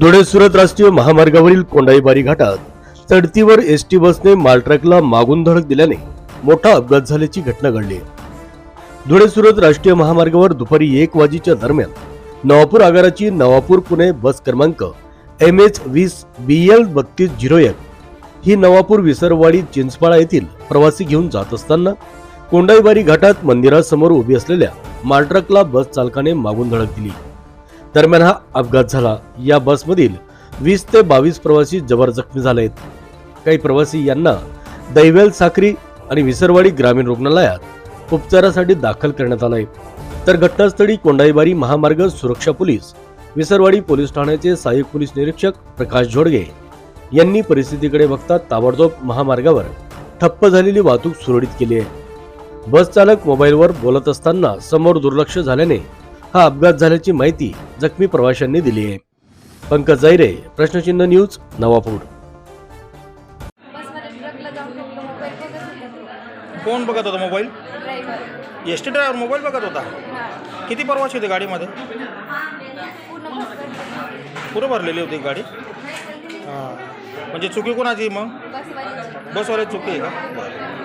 धुळे सुरत राष्ट्रीय महामार्गावरील कोंडाईबारी घाटात चढतीवर एस टी बसने मालट्रकला मागून धडक दिल्याने मोठा अपघात झाल्याची घटना घडली. धुळे सुरत राष्ट्रीय महामार्गावर दुपारी एक वाजेच्या दरम्यान नवापूर आगाराची नवापूर पुणे बस क्रमांक एम एच वीस बी एल बत्तीस झिरो एक ही नवापूर विसरवाडी चिंचपाळा येथील प्रवासी घेऊन जात असताना कोंडाईबारी घाटात मंदिरासमोर उभी असलेल्या मालट्रकला बस चालकाने मागून धडक दिली. दरम्यान हा अपघात झाला. या बसमधील वीस ते बावीस प्रवासी जबर जखमी झाले आहेत काही प्रवासी यांना दैवेल साखरी आणि विसरवाडी ग्रामीण रुग्णालयात उपचारासाठी दाखल करण्यात आलंय. तर घटनास्थळी कोंडाईबारी महामार्ग सुरक्षा पोलीस विसरवाडी पोलीस ठाण्याचे सहाय्यक पोलीस निरीक्षक प्रकाश झोडगे यांनी परिस्थितीकडे बघता ताबडतोब महामार्गावर ठप्प झालेली वाहतूक सुरळीत केली आहे. बस चालक मोबाईलवर बोलत असताना समोर दुर्लक्ष झाल्याने हा अपघात झाल्याची माहिती जखमी प्रवाशांनी दिली आहे. पंकज जैरे प्रश्नचिन्ह न्यूज नवापूर. कोण बघत होता mobile? S T driver mobile बघत होता? किती प्रवासी होते गाडीमध्ये? पुरं भरलेली होती गाडी? हां. म्हणजे चुकी कोणाची मग? बसवाली बसवाले चुकी आहे का? बरं.